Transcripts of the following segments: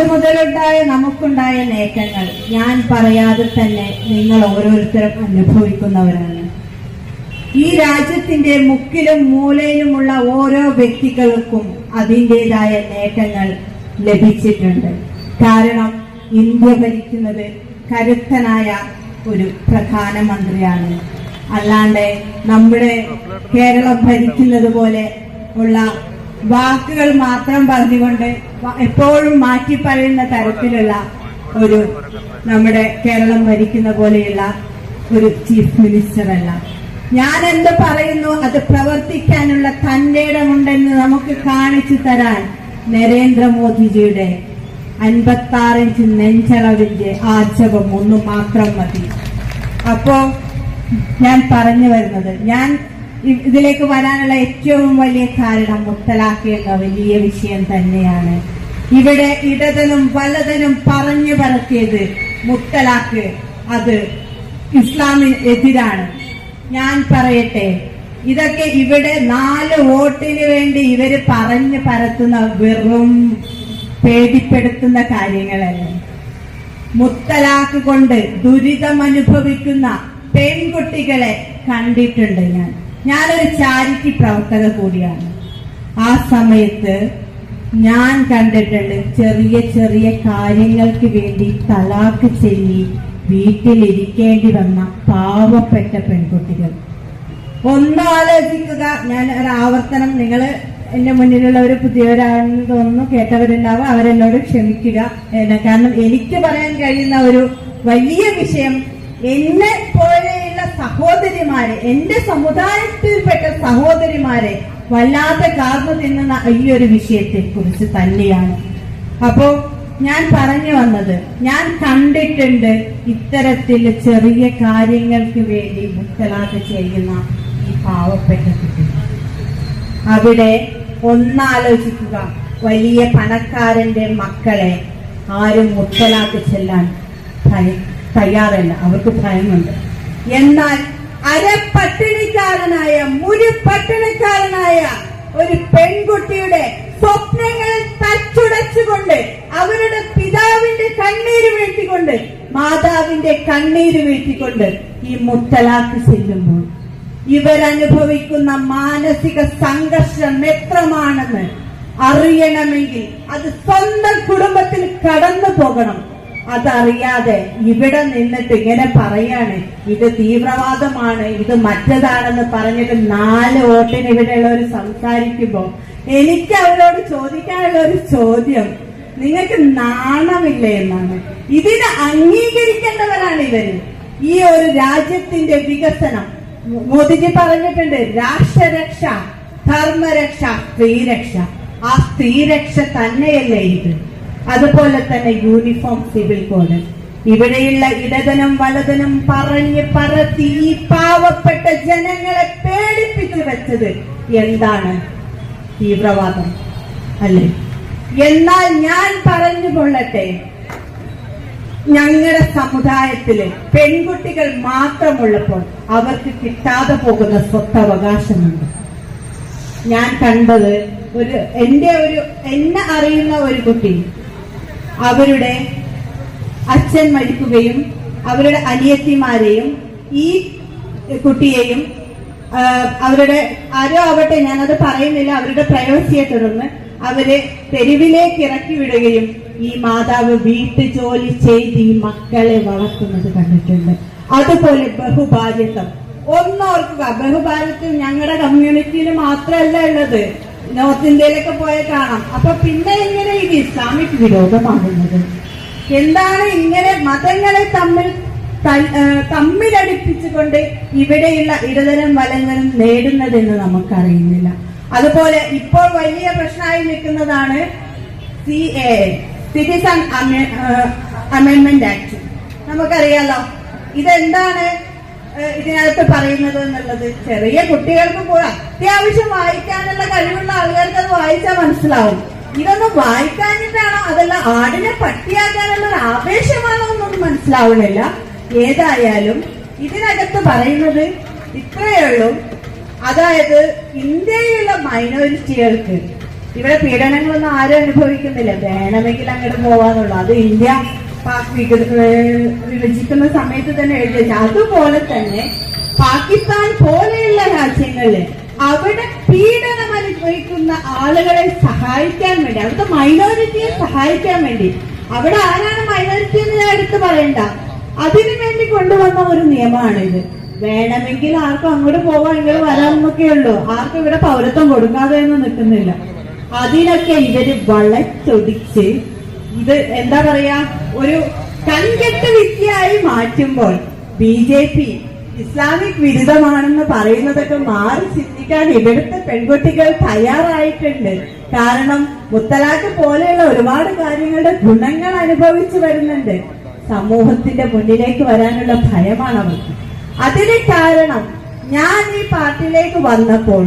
അതുമുതലുണ്ടായ നമുക്കുണ്ടായ നേട്ടങ്ങൾ ഞാൻ പറയാതെ തന്നെ നിങ്ങൾ ഓരോരുത്തരും അനുഭവിക്കുന്നവരാണ്. ഈ രാജ്യത്തിന്റെ മുക്കിലും മൂലയിലുമുള്ള ഓരോ വ്യക്തികൾക്കും അതിന്റെതായ നേട്ടങ്ങൾ ലഭിച്ചിട്ടുണ്ട്. കാരണം ഇന്ത്യ ഭരിക്കുന്നത് കരുത്തനായ ഒരു പ്രധാനമന്ത്രിയാണ്. അല്ലാണ്ട് നമ്മുടെ കേരളം ഭരിക്കുന്നത് പോലെ ഉള്ള വാക്കുകൾ മാത്രം പറഞ്ഞുകൊണ്ട് എപ്പോഴും മാറ്റി പറയുന്ന തരത്തിലുള്ള ഒരു നമ്മുടെ കേരളം ഭരിക്കുന്ന പോലെയുള്ള ഒരു ചീഫ് മിനിസ്റ്റർ അല്ല ഞാൻ എന്ത് പറയുന്നു അത് പ്രവർത്തിക്കാനുള്ള തന്റെ ഇടമുണ്ടെന്ന് നമുക്ക് കാണിച്ചു തരാൻ നരേന്ദ്രമോദിജിയുടെ അൻപത്തി ആറ് ഇഞ്ച് നെഞ്ചളവിന്റെ ആർജവം ഒന്ന് മാത്രം മതി. അപ്പോ ഞാൻ പറഞ്ഞു വരുന്നത് ഞാൻ ഇതിലേക്ക് വരാനുള്ള ഏറ്റവും വലിയ കാരണം മുത്തലാഖ് എന്ന വലിയ വിഷയം തന്നെയാണ്. ഇവിടെ ഇടതനും വലതനും പറഞ്ഞു പറത്തിയത് മുത്തലാഖ് അത് ഇസ്ലാമിന് എതിരാണ് ഞാൻ പറയട്ടെ ഇതൊക്കെ ഇവിടെ നാല് വോട്ടിന് വേണ്ടി ഇവർ പറഞ്ഞു പരത്തുന്ന വെറും പേടിപ്പെടുത്തുന്ന കാര്യങ്ങളല്ല. മുത്തലാക്ക് കൊണ്ട് ദുരിതം അനുഭവിക്കുന്ന പെൺകുട്ടികളെ കണ്ടിട്ടുണ്ട് ഞാൻ. ഞാനൊരു ചാരിറ്റി പ്രവർത്തക കൂടിയാണ്. ആ സമയത്ത് ഞാൻ കണ്ടിട്ടുണ്ട് ചെറിയ ചെറിയ കാര്യങ്ങൾക്ക് വേണ്ടി തലാക്ക് ചെല്ലി വീട്ടിലിരിക്കേണ്ടി വന്ന പാവപ്പെട്ട പെൺകുട്ടികൾ. ഒന്ന് ആലോചിക്കുക. ഞാൻ ഒരു ആവർത്തനം നിങ്ങൾ എന്റെ മുന്നിലുള്ള ഒരു പുതിയവരാണെന്ന് തോന്നുന്നു കേട്ടവരുണ്ടാവും. അവരെന്നോട് ക്ഷമിക്കുക. കാരണം എനിക്ക് പറയാൻ കഴിയുന്ന ഒരു വലിയ വിഷയം എന്നെ പോലെയുള്ള സഹോദരിമാരെ എന്റെ സമുദായത്തിൽപ്പെട്ട സഹോദരിമാരെ വല്ലാതെ കാർന്നു തിന്നുന്ന ഈ ഒരു വിഷയത്തെ കുറിച്ച് തന്നെയാണ്. അപ്പോ ഞാൻ പറഞ്ഞു വന്നത് ഞാൻ കണ്ടിട്ടുണ്ട് ഇത്തരത്തിൽ ചെറിയ കാര്യങ്ങൾക്ക് വേണ്ടി മുത്തലാഖ് ചെയ്യുന്ന ഈ പാവപ്പെട്ട കുട്ടികൾ അവിടെ ഒന്നാലോചിക്കുക വലിയ പണക്കാരന്റെ മക്കളെ ആരും മുത്തലാഖ് ചെല്ലാൻ ഭയ- തയ്യാറല്ല അവർക്ക് ഭയമുണ്ട്. എന്നാൽ അരപ്പട്ടിണിക്കാരനായ മുരുപട്ടിണിക്കാരനായ ഒരു പെൺകുട്ടിയുടെ സ്വപ്നങ്ങൾ തച്ചുടച്ചുകൊണ്ട് അവരുടെ പിതാവിന്റെ കണ്ണീര് വീഴ്ത്തിക്കൊണ്ട് മാതാവിന്റെ കണ്ണീര് വീഴ്ത്തിക്കൊണ്ട് ഈ മുത്തലാക്ക് ചെല്ലുമ്പോൾ ഇവരനുഭവിക്കുന്ന മാനസിക സംഘർഷം എത്രമാണെന്ന് അറിയണമെങ്കിൽ അത് സ്വന്തം കുടുംബത്തിൽ കടന്നു പോകണം അതറിയാതെ ഇവിടെ നിന്നിട്ട് ഇങ്ങനെ പറയാണ് ഇത് തീവ്രവാദമാണ് ഇത് മറ്റതാണെന്ന് പറഞ്ഞിട്ട് നാല് വോട്ടിന് ഇവിടെയുള്ളവർ സംസാരിക്കുമ്പോ എനിക്ക് അവരോട് ചോദിക്കാനുള്ള ഒരു ചോദ്യം നിങ്ങൾക്ക് നാണമില്ല എന്നാണ്. ഇതിനെ അംഗീകരിക്കേണ്ടവരാണ് ഇവർ. ഈ ഒരു രാജ്യത്തിന്റെ വികസനം മോദിജി പറഞ്ഞിട്ടുണ്ട് രാഷ്ട്രരക്ഷ ധർമ്മരക്ഷ സ്ത്രീരക്ഷ. ആ സ്ത്രീരക്ഷ തന്നെയല്ലേ ഇത്. അതുപോലെ തന്നെ യൂണിഫോം സിവിൽ കോഡ് ഇവിടെയുള്ള ഇടതനം വലതനം പറഞ്ഞ് പറത്തി ഈ പാവപ്പെട്ട ജനങ്ങളെ പേടിപ്പിച്ചു വെച്ചത് എന്താണ്? തീവ്രവാദം. അല്ലേ? എന്നാൽ ഞാൻ പറഞ്ഞു കൊള്ളട്ടെ. ഞങ്ങളുടെ സമുദായത്തിൽ പെൺകുട്ടികൾ മാത്രമുള്ളപ്പോൾ അവർക്ക് കിട്ടാതെ പോകുന്ന സ്വത്തവകാശമുണ്ട്. ഞാൻ കണ്ടത് ഒരു എന്റെ ഒരു എന്നെ അറിയുന്ന ഒരു കുട്ടി അവരുടെ അച്ഛൻ മരിക്കുകയും അവരുടെ അനിയത്തിമാരെയും ഈ കുട്ടിയെയും അവരുടെ ആരോ ആവട്ടെ ഞാനത് പറയുന്നില്ല അവരുടെ പ്രൈവസിയെ തുടർന്ന് അവരെ തെരുവിലേക്ക് ഇറക്കി വിടുകയും ഈ മാതാവ് വീട്ടു ജോലി ചെയ്ത് ഈ മക്കളെ വളർത്തുന്നത് കണ്ടിട്ടുണ്ട്. അതുപോലെ ബഹുഭാര്യത്വം ഒന്നോർക്കുക ബഹുഭാര്യത്വം ഞങ്ങളുടെ കമ്മ്യൂണിറ്റിയിൽ മാത്രമല്ല ഉള്ളത്. നോർത്ത് ഇന്ത്യയിലൊക്കെ പോയാൽ കാണാം. അപ്പൊ പിന്നെ ഇങ്ങനെ ഇത് ഇസ്ലാമിക് വിരോധമാകുന്നത് എന്താണ് ഇങ്ങനെ മതങ്ങളെ തമ്മിൽ തമ്മിലടിപ്പിച്ചുകൊണ്ട് ഇവിടെയുള്ള ഇടതരം വലങ്ങളും നേടുന്നതെന്ന് നമുക്കറിയുന്നില്ല. അതുപോലെ ഇപ്പോൾ വലിയ പ്രശ്നമായി നിൽക്കുന്നതാണ് C A citizen amendment act നമുക്കറിയാലോ ഇതെന്താണ്? ഇതിനകത്ത് പറയുന്നത് എന്നുള്ളത് ചെറിയ കുട്ടികൾക്ക് പോലും അത്യാവശ്യം വായിക്കാനുള്ള കഴിവുള്ള ആൾക്കാർക്ക് അത് വായിച്ചാൽ മനസ്സിലാവും. ഇതൊന്നും വായിക്കാനിട്ടാണോ അതല്ല ആടിനെ പട്ടിയാക്കാനുള്ള ഒരു ആവേശമാണോ എന്നൊന്നും മനസ്സിലാവുന്നില്ല. ഏതായാലും ഇതിനകത്ത് പറയുന്നത് ഇത്രയേ ഉള്ളൂ അതായത് ഇന്ത്യയിലുള്ള മൈനോറിറ്റികൾക്ക് ഇവിടെ പീഡനങ്ങളൊന്നും ആരും അനുഭവിക്കുന്നില്ല. വേണമെങ്കിൽ അങ്ങോട്ട് പോവാന്നുള്ളു. അത് ഇന്ത്യ വിഭജിക്കുന്ന സമയത്ത് തന്നെ എഴുതിയ അതുപോലെ തന്നെ പാകിസ്ഥാൻ പോലെയുള്ള രാജ്യങ്ങളിൽ അവിടെ പീഡനം അനുഭവിക്കുന്ന ആളുകളെ സഹായിക്കാൻ വേണ്ടി അവിടുത്തെ മൈനോറിറ്റിയെ സഹായിക്കാൻ വേണ്ടി അവിടെ ആരാണ് മൈനോറിറ്റി എന്ന് ഞാൻ എടുത്ത് പറയണ്ട. അതിനു വേണ്ടി കൊണ്ടുവന്ന ഒരു നിയമമാണിത് വേണമെങ്കിൽ ആർക്കും അങ്ങോട്ട് പോവാൻ ഇങ്ങോട്ട് വരാമെന്നൊക്കെ ഉള്ളൂ. ആർക്കും ഇവിടെ പൗരത്വം കൊടുക്കാതെ ഒന്നും നിൽക്കുന്നില്ല. അതിനൊക്കെ ഇവർ വളച്ചൊടിച്ച് ഇത് എന്താ പറയാ ഒരു കൺകെട്ട് വിദ്യയായി മാറ്റുമ്പോൾ ബി ജെ പി ഇസ്ലാമിക് വിരുദ്ധമാണെന്ന് പറയുന്നതൊക്കെ മാറി ചിന്തിക്കാൻ ഇവിടുത്തെ പെൺകുട്ടികൾ തയ്യാറായിട്ടുണ്ട്. കാരണം മുത്തലാഖ് പോലെയുള്ള ഒരുപാട് കാര്യങ്ങളുടെ ഗുണങ്ങൾ അനുഭവിച്ചു വരുന്നുണ്ട്. സമൂഹത്തിന്റെ മുന്നിലേക്ക് വരാനുള്ള ഭയമാണ് അവർക്ക്. അതിന് കാരണം ഞാൻ ഈ പാർട്ടിയിലേക്ക് വന്നപ്പോൾ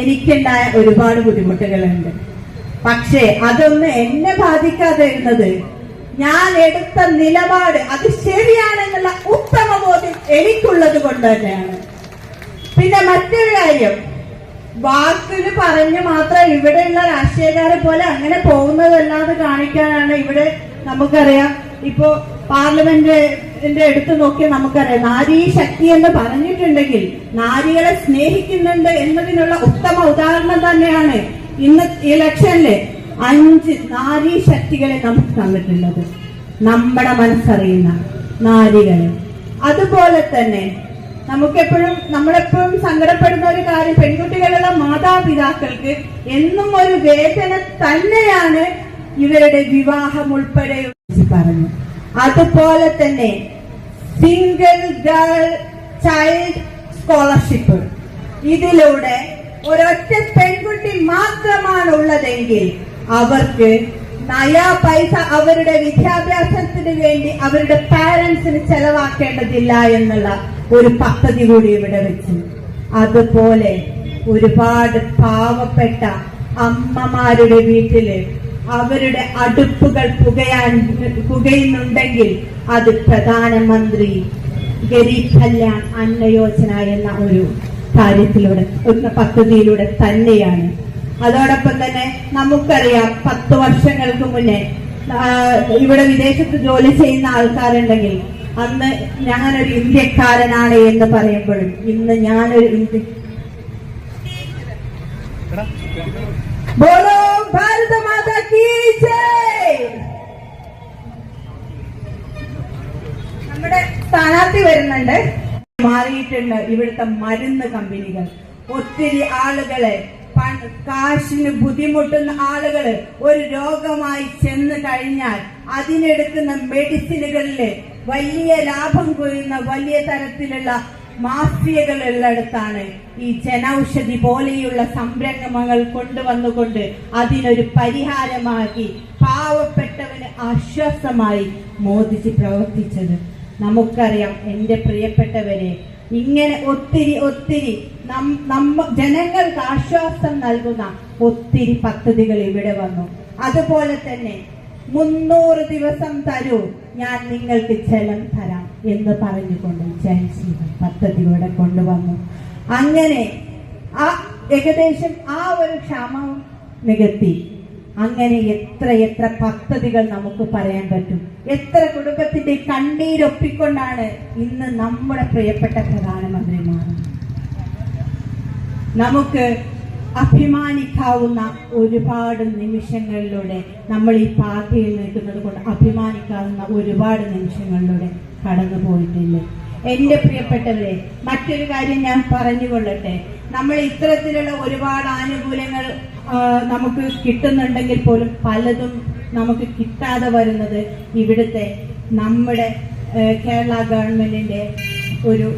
എനിക്കുണ്ടായ ഒരുപാട് ബുദ്ധിമുട്ടുകളുണ്ട്. പക്ഷേ അതൊന്നും എന്നെ ബാധിക്കാതെ ഇരുന്നത്. ഞാൻ എടുത്ത നിലപാട് അത് ശരിയാണെന്നുള്ള ഉത്തമ ബോധ്യം എനിക്കുള്ളത് കൊണ്ട് തന്നെയാണ്. പിന്നെ മറ്റൊരു കാര്യം. വാക്കിന് പറഞ്ഞ് മാത്രം ഇവിടെയുള്ള രാഷ്ട്രീയക്കാരെ പോലെ അങ്ങനെ പോകുന്നതല്ലാതെ കാണിക്കാനാണ് ഇവിടെ നമുക്കറിയാം. ഇപ്പോ പാർലമെന്റിന്റെ എടുത്തു നോക്കിയാൽ നമുക്കറിയാം. നാരീ ശക്തി എന്ന് പറഞ്ഞിട്ടുണ്ടെങ്കിൽ നാരികളെ സ്നേഹിക്കുന്നുണ്ട് എന്നതിനുള്ള ഉത്തമ ഉദാഹരണം തന്നെയാണ് ഇന്ന് ഇലക്ഷനിൽ അഞ്ച് നാരീ ശക്തികളെ നമുക്ക് തന്നിട്ടുള്ളത് നമ്മുടെ മനസ്സറിയുന്ന നാരികളെ. അതുപോലെ തന്നെ നമുക്കെപ്പോഴും നമ്മളെപ്പോഴും സങ്കടപ്പെടുന്ന ഒരു കാര്യം പെൺകുട്ടികളുടെ മാതാപിതാക്കൾക്ക് എന്നും ഒരു വേദന തന്നെയാണ് ഇവരുടെ വിവാഹം ഉൾപ്പെടെ പറഞ്ഞു അതുപോലെ തന്നെ സിംഗിൾ ഗേൾ ചൈൽഡ് സ്കോളർഷിപ്പ് ഇതിലൂടെ ഒരൊറ്റ പെൺകുട്ടി മാത്രമാണ് ഉള്ളതെങ്കിൽ അവർക്ക് നയാ പൈസ അവരുടെ വിദ്യാഭ്യാസത്തിന് വേണ്ടി അവരുടെ പാരന്റ്സിന് ചെലവാക്കേണ്ടതില്ല എന്നുള്ള ഒരു പദ്ധതി കൂടി ഇവിടെ വെച്ചു. അതുപോലെ ഒരുപാട് പാവപ്പെട്ട അമ്മമാരുടെ വീട്ടിൽ അവരുടെ അടുപ്പുകൾ പുകയാൻ പുകയുന്നുണ്ടെങ്കിൽ അത് പ്രധാനമന്ത്രി ഗരീബ് കല്യാൺ അന്ന യോജന എന്ന ഒരു കാര്യത്തിലൂടെ ഒരു പദ്ധതിയിലൂടെ തന്നെയാണ്. അതോടൊപ്പം തന്നെ നമുക്കറിയാം പത്ത് വർഷങ്ങൾക്ക് മുന്നേ ഇവിടെ വിദേശത്ത് ജോലി ചെയ്യുന്ന ആൾക്കാരുണ്ടെങ്കിൽ അന്ന് ഞാനൊരു ഇന്ത്യക്കാരനാണ് എന്ന് പറയുമ്പോഴും ഇന്ന് ഞാനൊരു ഇന്ത്യ ബോളോ ഭാരത മാതാ കീ നമ്മുടെ സ്ഥാനാർത്ഥി വരുന്നുണ്ട്. മാറിയിട്ടുണ്ട് ഇവിടുത്തെ മരുന്ന് കമ്പനികൾ. ഒത്തിരി ആളുകളെ കാശിന് ബുദ്ധിമുട്ടുന്ന ആളുകൾ ഒരു രോഗമായി ചെന്ന് കഴിഞ്ഞാൽ അതിനെടുക്കുന്ന മെഡിസിനുകളിൽ വലിയ ലാഭം കൊയ്യുന്ന വലിയ തരത്തിലുള്ള മാഫിയകൾ ഉള്ളിടത്താണ് ഈ ജനൌഷധി പോലെയുള്ള സംരംഭങ്ങൾ കൊണ്ടുവന്നുകൊണ്ട് അതിനൊരു പരിഹാരമാക്കി പാവപ്പെട്ടവന് ആശ്വാസമായി മോദിജി പ്രവർത്തിച്ചത്. നമുക്കറിയാം എന്റെ പ്രിയപ്പെട്ടവരെ ഇങ്ങനെ ഒത്തിരി ഒത്തിരി നമ്മ ജനങ്ങൾക്ക് ആശ്വാസം നൽകുന്ന ഒത്തിരി പദ്ധതികൾ ഇവിടെ വന്നു. അതുപോലെ തന്നെ മുന്നൂറ് ദിവസം തരൂ ഞാൻ നിങ്ങൾക്ക് ജലം തരാം എന്ന് പറഞ്ഞുകൊണ്ട് ജയശ്രീധർ പദ്ധതി ഇവിടെ കൊണ്ടുവന്നു. അങ്ങനെ ആ ഏകദേശം ആ ഒരു ക്ഷാമം നികത്തി. അങ്ങനെ എത്ര എത്ര പദ്ധതികൾ നമുക്ക് പറയാൻ പറ്റും. എത്ര കുടുംബത്തിന്റെ കണ്ണീരൊപ്പിക്കൊണ്ടാണ് ഇന്ന് നമ്മുടെ പ്രിയപ്പെട്ട പ്രധാനമന്ത്രിമാർ നമുക്ക് അഭിമാനിക്കാവുന്ന ഒരുപാട് നിമിഷങ്ങളിലൂടെ നമ്മൾ ഈ പാർട്ടിയിൽ നിൽക്കുന്നത് കൊണ്ട് അഭിമാനിക്കാവുന്ന ഒരുപാട് നിമിഷങ്ങളിലൂടെ കടന്നു പോയിട്ടില്ലേ എന്റെ പ്രിയപ്പെട്ടവരെ മറ്റൊരു കാര്യം ഞാൻ പറഞ്ഞുകൊള്ളട്ടെ. നമ്മൾ ഇത്തരത്തിലുള്ള ഒരുപാട് ആനുകൂല്യങ്ങൾ നമുക്ക് കിട്ടുന്നുണ്ടെങ്കിൽ പോലും പലതും നമുക്ക് കിട്ടാതെ വരുന്നത് ഇവിടുത്തെ നമ്മുടെ കേരള ഗവൺമെന്റിന്റെ ഒരു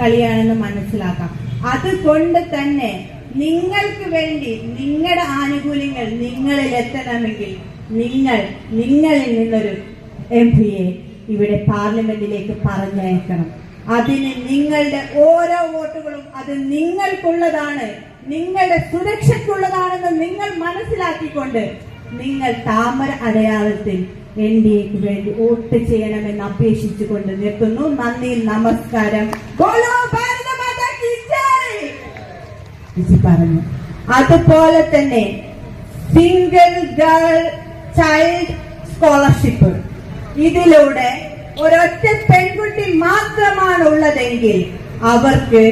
കളിയാണെന്ന് മനസ്സിലാക്കാം. അതുകൊണ്ട് തന്നെ നിങ്ങൾക്ക് വേണ്ടി നിങ്ങളുടെ ആനുകൂല്യങ്ങൾ നിങ്ങളിൽ എത്തണമെങ്കിൽ നിങ്ങൾ നിങ്ങളിൽ നിന്നൊരു എം പിയെ ഇവിടെ പാർലമെന്റിലേക്ക് പറഞ്ഞയക്കണം. അതിന് നിങ്ങളുടെ ഓരോ വോട്ടുകളും അത് നിങ്ങൾക്കുള്ളതാണ് നിങ്ങളുടെ സുരക്ഷയ്ക്കുള്ളതാണെന്ന് നിങ്ങൾ മനസ്സിലാക്കിക്കൊണ്ട് നിങ്ങൾ താമര അടയാളത്തിൽ എൻ ഡി എക്ക് വേണ്ടി വോട്ട് ചെയ്യണമെന്ന് അപേക്ഷിച്ചുകൊണ്ട് നിർത്തുന്നു നന്ദി നമസ്കാരം. പറഞ്ഞു. അതുപോലെ തന്നെ സിംഗിൾ ഗേൾ ചൈൽഡ് സ്കോളർഷിപ്പ് ഇതിലൂടെ ഒരൊറ്റ പെൺകുട്ടി മാത്രമാണ് ഉള്ളതെങ്കിൽ അവർക്ക്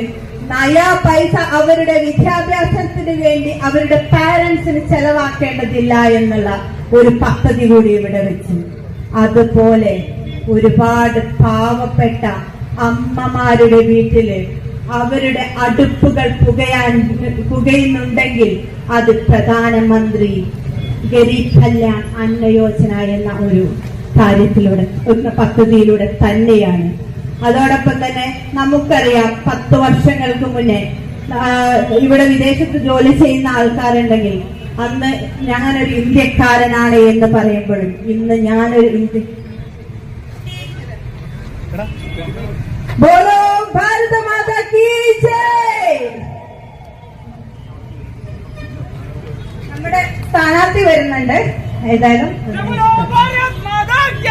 നയാ പൈസ അവരുടെ വിദ്യാഭ്യാസത്തിന് വേണ്ടി അവരുടെ പാരന്റ്സിന് ചെലവാക്കേണ്ടതില്ല എന്നുള്ള ഒരു പദ്ധതി കൂടി ഇവിടെ വെച്ചു. അതുപോലെ ഒരുപാട് പാവപ്പെട്ട അമ്മമാരുടെ വീട്ടിൽ അവരുടെ അടുപ്പുകൾ പുകയാൻ പുകയുന്നുണ്ടെങ്കിൽ അത് പ്രധാനമന്ത്രി ഗരീബ് കല്യാൺ അന്ന യോജന എന്ന ഒരു കാര്യത്തിലൂടെ ഒന്ന് പദ്ധതിയിലൂടെ തന്നെയാണ്. അതോടൊപ്പം തന്നെ നമുക്കറിയാം പത്ത് വർഷങ്ങൾക്ക് മുന്നേ ഇവിടെ വിദേശത്ത് ജോലി ചെയ്യുന്ന ആൾക്കാരുണ്ടെങ്കിൽ അന്ന് ഞാനൊരു ഇന്ത്യക്കാരനാണ് എന്ന് പറയുമ്പോഴും ഇന്ന് ഞാനൊരു ഇന്ത്യ ബോലോ ഭാരത മാതാ നമ്മുടെ സ്ഥാനാർത്ഥി വരുന്നുണ്ട്. ഏതായാലും Yeah!